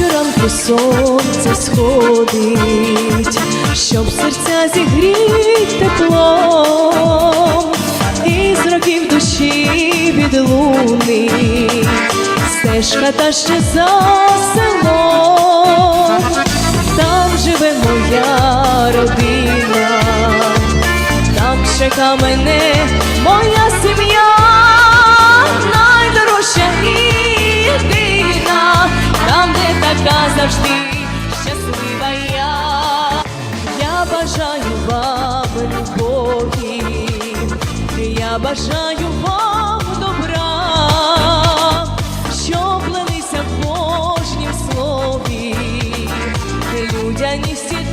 щоранку сонце сходить, щоб серця зігріть теплом, і з років душі відлунить стежка та ще за селом, там живе моя родина, там чека мене моя така завжди щаслива я. Я бажаю вам любові, я бажаю вам добра, що плелися в кожнім слові, людяність і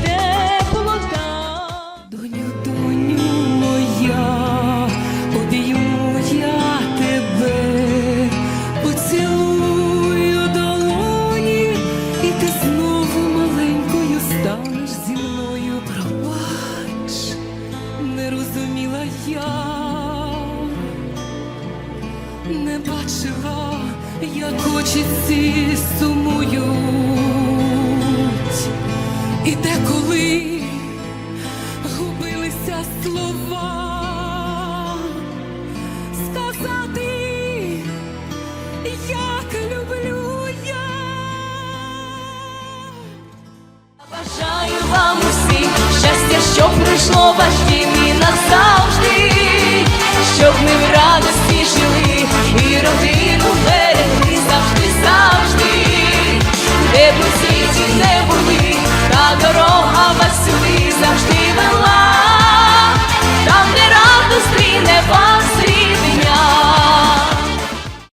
розуміла я, не бачила, як очі ці сумують, і деколи губилися слова. Сказати, щоб ми в радості жили, і родину берегли завжди, завжди, де б світі не.